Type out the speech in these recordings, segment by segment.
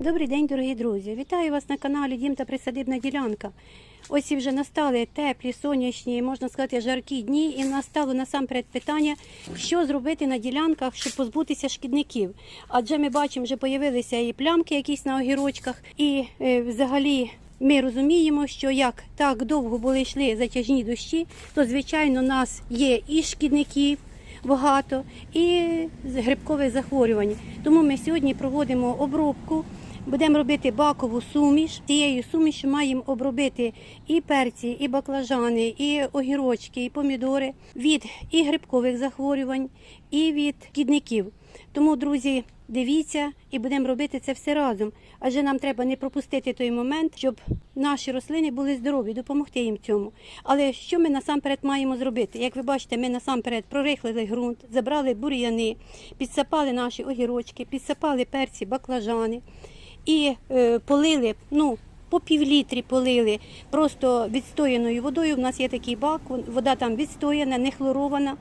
Добрий день, дорогі друзі! Вітаю вас на каналі Дім та Присадибна ділянка. Ось і вже настали теплі, сонячні, можна сказати, жаркі дні, і настало насамперед питання, що зробити на ділянках, щоб позбутися шкідників. Адже ми бачимо, вже появилися і плямки якісь на огірочках, і е, взагалі. Ми розуміємо, що як так довго були йшли затяжні дощі, то звичайно у нас є і шкідників багато, і грибкових захворювань. Тому ми сьогодні проводимо обробку Будемо робити бакову суміш. Цією сумішю маємо обробити і перці, і баклажани, і огірочки, і помідори від і грибкових захворювань, і від шкідників. Тому, друзі, дивіться і будемо робити це все разом. Адже нам треба не пропустити той момент, щоб наші рослини були здорові, допомогти їм цьому. Але що ми насамперед маємо зробити? Як ви бачите, ми насамперед прорихлили ґрунт, забрали бур'яни, підсапали наші огірочки, підсапали перці, баклажани і е, полили, ну, по півлітрі полили просто відстояною водою. У нас є такий бак, вода там відстояна, не хлорована.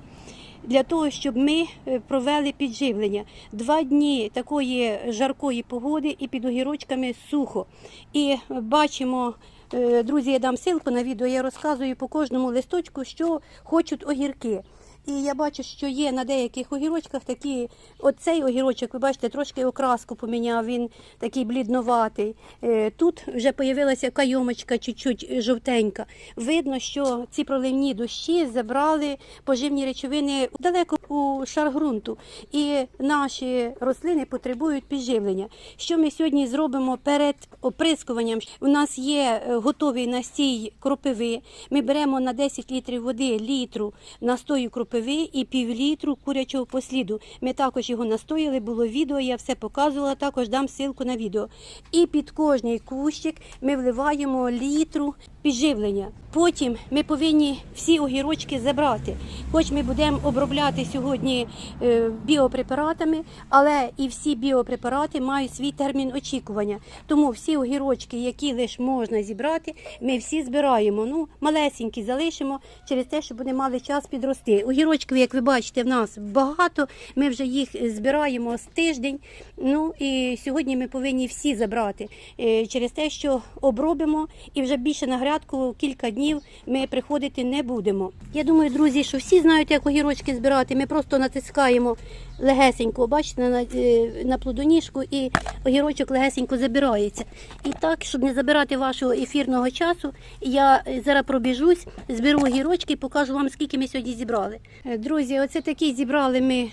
Для того, щоб ми е, провели підживлення. Два дні такої жаркої погоди і під огірочками сухо. І бачимо, е, друзі, я дам ссылку на відео, я розказую по кожному листочку, що хочуть огірки. І я бачу, що є на деяких огірочках такі, оцей огірочок, ви бачите, трошки окраску поміняв, він такий блідноватий. Е, Тут вже з'явилася кайомочка чуть-чуть жовтенька. Видно, що ці проливні дощі забрали поживні речовини далеко у шар ґрунту. І наші рослини потребують підживлення. Що ми сьогодні зробимо перед оприскуванням? У нас є е, готовий настій кропиви. Ми беремо на 10 літрів води літру настою кропиви і півлітру курячого посліду. Ми також його настояли, було відео, я все показувала, також дам ссылку на відео. І під кожний кущик ми вливаємо літру підживлення. Потім ми повинні всі огірочки забрати. Хоч ми будемо обробляти сьогодні е, біопрепаратами, але і всі біопрепарати мають свій термін очікування. Тому всі огірочки, які лише можна зібрати, ми всі збираємо. Ну, малесенькі залишимо через те, щоб вони мали час підрости. Огірочків, як ви бачите, в нас багато. Ми вже їх збираємо з тиждень. Ну і сьогодні ми повинні всі забрати е, через те, що обробимо і вже більше на грядку кілька днів ми приходити не будемо. Я думаю, друзі, що всі знають, як огірочки збирати. Ми просто натискаємо легесенько, бачите, на, е, на плодоніжку і огірочок легесенько забирається. І так, щоб не забирати вашого ефірного часу, я е, зараз пробіжусь, зберу огірочки і покажу вам, скільки ми сьогодні зібрали. Е, Друзі, оце такі зібрали ми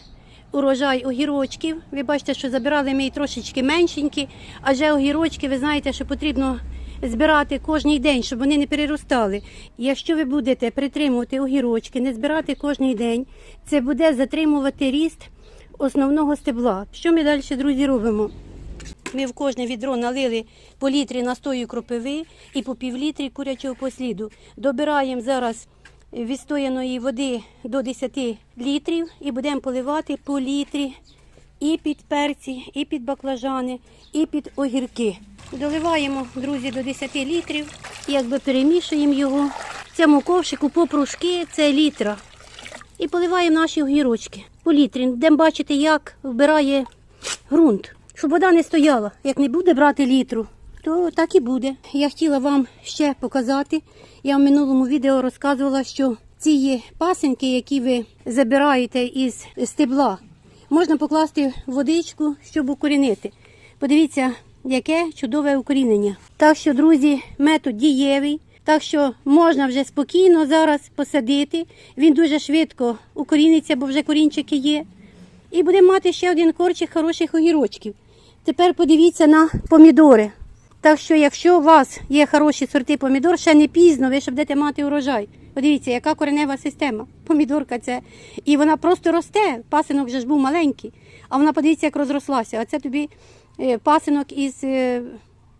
урожай огірочків. Ви бачите, що забирали ми трошечки меншенькі, адже огірочки, ви знаєте, що потрібно збирати кожен день, щоб вони не переростали. Якщо ви будете притримувати огірочки, не збирати кожен день, це буде затримувати ріст основного стебла. Що ми далі, друзі, робимо? Ми в кожне відро налили по літрі настою кропиви і по півлітрі курячого посліду. Добираємо зараз відстояної води до 10 літрів і будемо поливати по літрі і під перці, і під баклажани, і під огірки. Доливаємо, друзі, до 10 літрів і якби перемішуємо його. В цьому ковшику попружки це літра. І поливаємо наші огірочки по літрі. Будемо бачити, як вбирає ґрунт. Щоб вода не стояла. Як не буде брати літру, то так і буде. Я хотіла вам ще показати. Я в минулому відео розказувала, що ці пасенки, які ви забираєте із стебла, можна покласти водичку, щоб укорінити. Подивіться, яке чудове укорінення. Так що, друзі, метод дієвий. Так що можна вже спокійно зараз посадити. Він дуже швидко укоріниться, бо вже корінчики є. І будемо мати ще один корчик хороших огірочків. Тепер подивіться на помідори. Так що, якщо у вас є хороші сорти помідор, ще не пізно, ви ще будете мати урожай. Подивіться, яка коренева система. Помідорка це. І вона просто росте. Пасинок вже ж був маленький, а вона подивіться, як розрослася. А це тобі е, пасинок із е,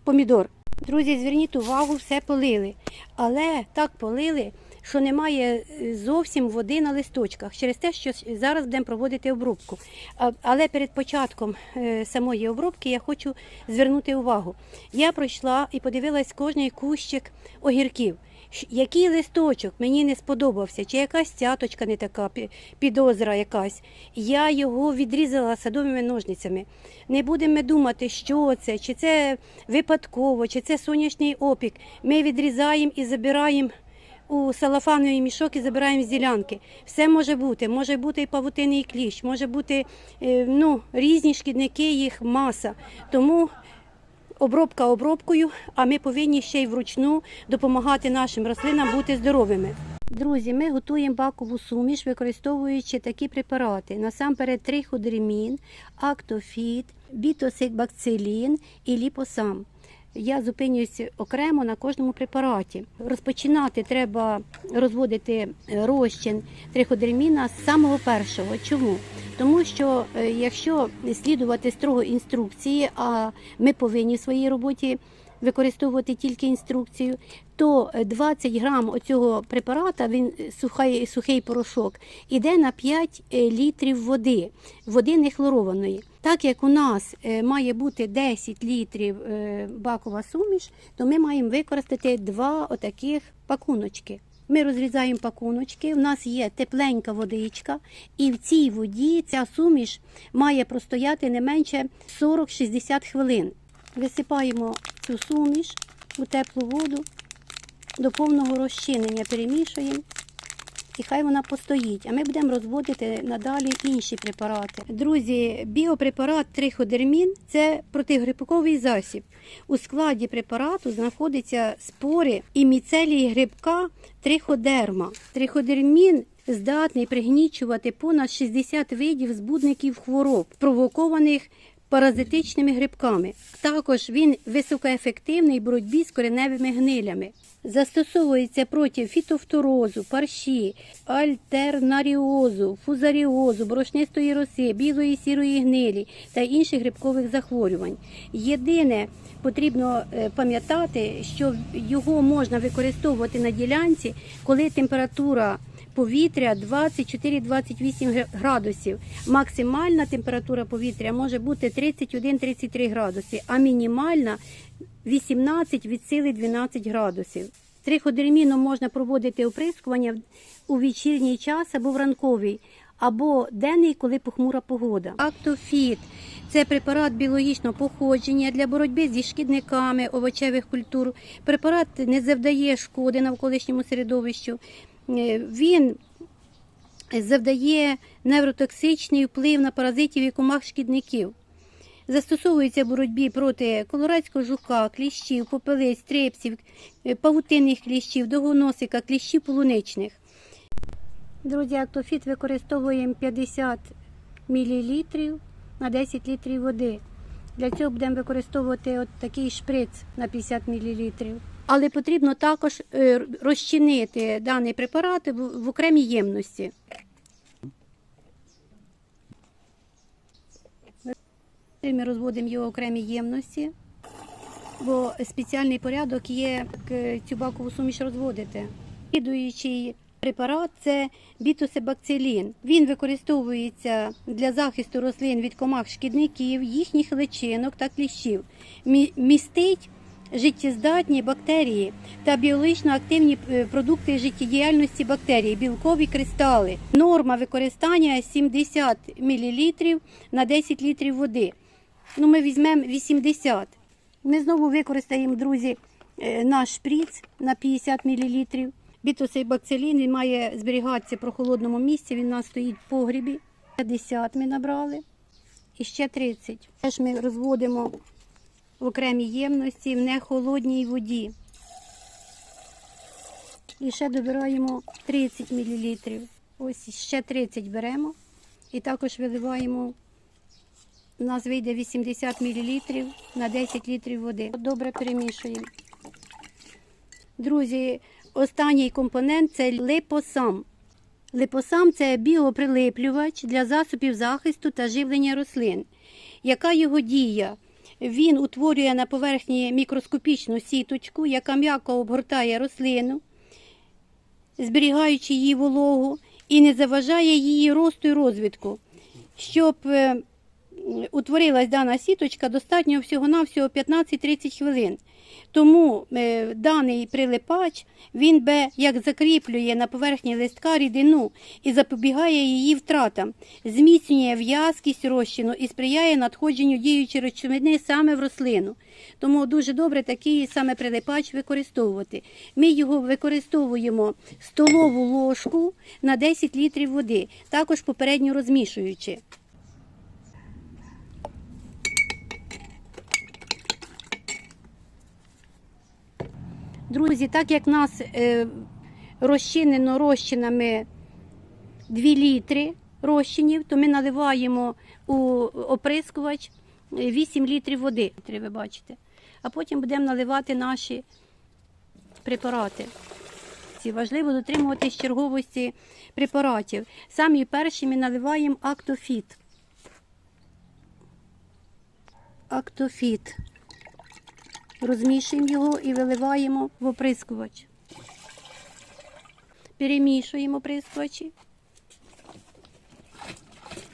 помідор. Друзі, зверніть увагу, все полили. Але так полили, що немає е, зовсім води на листочках через те, що зараз будемо проводити обробку. Але перед початком самої обробки я хочу звернути увагу. Я пройшла і подивилась кожний кущик огірків. Який листочок мені не сподобався, чи якась цяточка не така, підозра якась, я його відрізала садовими ножницями. Не будемо думати, що це, чи це випадково, чи це сонячний опік. Ми відрізаємо і забираємо у салафановий мішок і забираємо з ділянки. Все може бути. Може бути і павутинний кліщ, може бути е, ну, різні шкідники, їх маса. Тому обробка обробкою, а ми повинні ще й вручну допомагати нашим рослинам бути здоровими. Друзі, ми готуємо бакову суміш, використовуючи такі препарати. Насамперед триходермін, актофіт, бітосикбакцилін і ліпосам. Я зупинююсь окремо на кожному препараті. Розпочинати треба розводити е, розчин триходерміна з самого першого. Чому? Тому що е, якщо слідувати строго інструкції, а ми повинні в своїй роботі використовувати тільки інструкцію, то е, 20 грам оцього препарата, він е, сухий, сухий порошок, іде на 5 е, літрів води, води нехлорованої. Так як у нас е, має бути 10 літрів е, бакова суміш, то ми маємо використати два отаких пакуночки. Ми розрізаємо пакуночки, у нас є тепленька водичка, і в цій воді ця суміш має простояти не менше 40-60 хвилин. Висипаємо цю суміш у теплу воду, до повного розчинення перемішуємо. І хай вона постоїть, а ми будемо розводити надалі інші препарати. Друзі, біопрепарат триходермін це протигрибковий засіб. У складі препарату знаходяться спори і міцелії грибка триходерма. Триходермін здатний пригнічувати понад 60 видів збудників хвороб, провокованих паразитичними грибками. Також він високоефективний в боротьбі з кореневими гнилями. Застосовується проти фітофторозу, парші, альтернаріозу, фузаріозу, борошнистої роси, білої сірої гнилі та інших грибкових захворювань. Єдине потрібно е, пам'ятати, що його можна використовувати на ділянці, коли температура повітря 24-28 градусів. Максимальна температура повітря може бути 31-33 градуси, а мінімальна 18 від сили 12 градусів. Триходерміном можна проводити оприскування у вечірній час або в ранковий, або денний, коли похмура погода. Актофіт це препарат біологічного походження для боротьби зі шкідниками овочевих культур. Препарат не завдає шкоди навколишньому середовищу. Е, Він завдає невротоксичний вплив на паразитів і комах шкідників. Застосовується в боротьбі проти колорадського жука, кліщів, попелиць, трепсів, е, павутинних кліщів, довгоносика, кліщів полуничних. Друзі, актофіт використовуємо 50 мл на 10 літрів води. Для цього будемо використовувати от такий шприц на 50 мл. Але потрібно також е, розчинити даний препарат в окремій ємності. Ми розводимо його в окремій ємності, бо спеціальний порядок є як е, цю бакову суміш розводити. Слідуючий препарат це бітосебакцилін. Він використовується для захисту рослин від комах шкідників, їхніх личинок та кліщів. Містить життєздатні бактерії та біологічно активні е, продукти життєдіяльності бактерій, білкові кристали. Норма використання 70 мл на 10 літрів води. Ну, ми візьмемо 80. Ми знову використаємо, друзі, е, наш шприц на 50 мл. Бітосейбакцилін він має зберігатися в прохолодному місці. Він у нас стоїть в погрібі. 50 ми набрали. І ще 30. Теж ми розводимо в окремій ємності в нехолодній воді. І ще добираємо 30 мл. Ось ще 30 беремо. І також виливаємо у нас вийде 80 мл на 10 літрів води. Добре перемішуємо. Друзі, останній компонент це липосам. Липосам це біоприлиплювач для засобів захисту та живлення рослин. Яка його дія? Він утворює на поверхні мікроскопічну сіточку, яка м'яко обгортає рослину, зберігаючи її вологу і не заважає її росту і розвитку. Щоб е, утворилась дана сіточка, достатньо всього-навсього 15-30 хвилин. Тому е, даний прилипач він би як закріплює на поверхні листка рідину і запобігає її втратам, зміцнює в'язкість розчину і сприяє надходженню діючої речовини саме в рослину. Тому дуже добре такий саме прилипач використовувати. Ми його використовуємо столову ложку на 10 літрів води, також попередньо розмішуючи. Друзі, так як нас е, розчинено розчинами 2 літри розчинів, то ми наливаємо у оприскувач 8 літрів води, ви бачите. А потім будемо наливати наші препарати. Важливо дотримуватись черговості препаратів. Самі перші ми наливаємо актофіт. Актофіт. Розмішуємо його і виливаємо в оприскувач. Перемішуємо оприскувачі.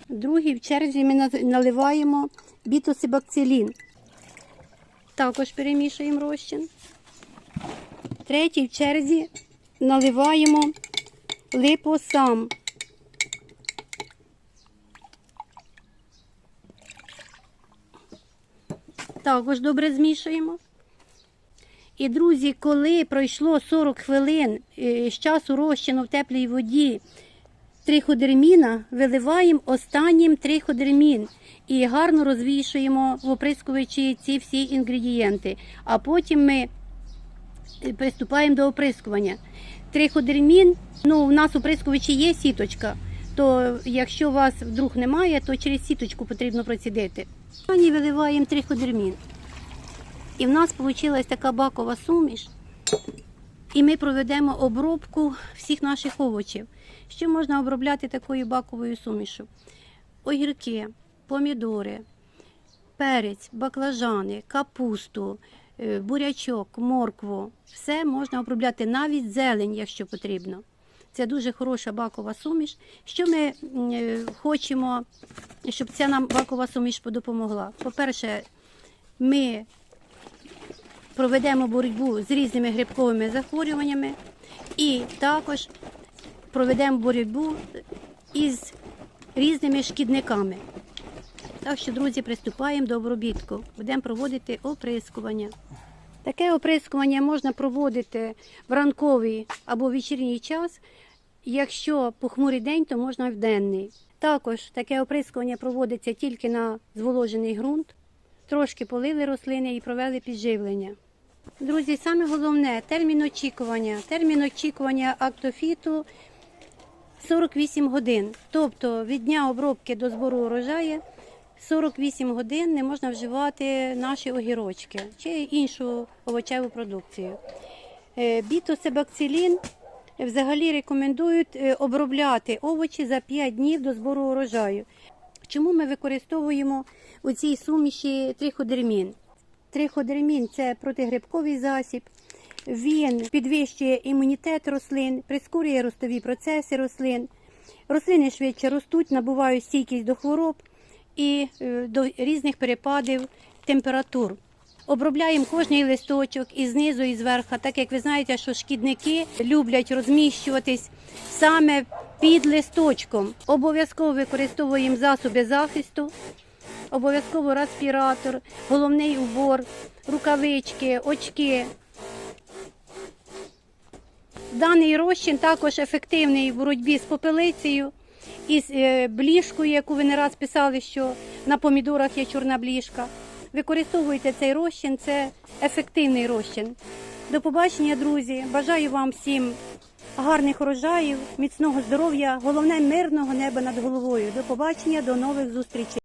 Другий в черзі ми наливаємо бітосибакцилін. Також перемішуємо розчин. Третій в черзі наливаємо липосам. Також добре змішуємо. І, друзі, коли пройшло 40 хвилин е, з часу розчину в теплій воді триходерміна, виливаємо останнім триходермін і гарно розвішуємо в оприскувачі ці всі інгредієнти. А потім ми е, приступаємо до оприскування. Триходермін, ну, у нас у оприскувачі є сіточка, то якщо у вас вдруг немає, то через сіточку потрібно процідити. Виливаємо триходермін. І в нас вийшла така бакова суміш. І ми проведемо обробку всіх наших овочів. Що можна обробляти такою баковою сумішю? Огірки, помідори, перець, баклажани, капусту, е, бурячок, моркву. Все можна обробляти, навіть зелень, якщо потрібно. Це дуже хороша бакова суміш. Що ми е, хочемо, щоб ця нам бакова суміш допомогла? По-перше, ми проведемо боротьбу з різними грибковими захворюваннями і також проведемо боротьбу із різними шкідниками. Так що, друзі, приступаємо до обробітку. Будемо проводити оприскування. Таке оприскування можна проводити в ранковий або вечірній час. Якщо похмурий день, то можна в денний. Також таке оприскування проводиться тільки на зволожений ґрунт. Трошки полили рослини і провели підживлення. Друзі, саме головне термін очікування. Термін очікування актофіту 48 годин. Тобто від дня обробки до збору урожаю 48 годин не можна вживати наші огірочки чи іншу овочеву продукцію. Е, Бітосебакцилін взагалі рекомендують е, обробляти овочі за 5 днів до збору урожаю. Чому ми використовуємо у цій суміші триходермін? Триходермін це протигрибковий засіб. Він підвищує імунітет рослин, прискорює ростові процеси рослин. Рослини швидше ростуть, набувають стійкість до хвороб і е, до різних перепадів температур. Обробляємо кожний листочок і знизу, і зверху, так як ви знаєте, що шкідники люблять розміщуватись саме під листочком. Обов'язково використовуємо засоби захисту, обов'язково респіратор, головний убор, рукавички, очки. Даний розчин також ефективний в боротьбі з попелицею і з е, бліжкою, яку ви не раз писали, що на помідорах є чорна бліжка. Використовуйте цей розчин, це ефективний розчин. До побачення, друзі! Бажаю вам всім гарних урожаїв, міцного здоров'я, головне мирного неба над головою. До побачення, до нових зустрічей.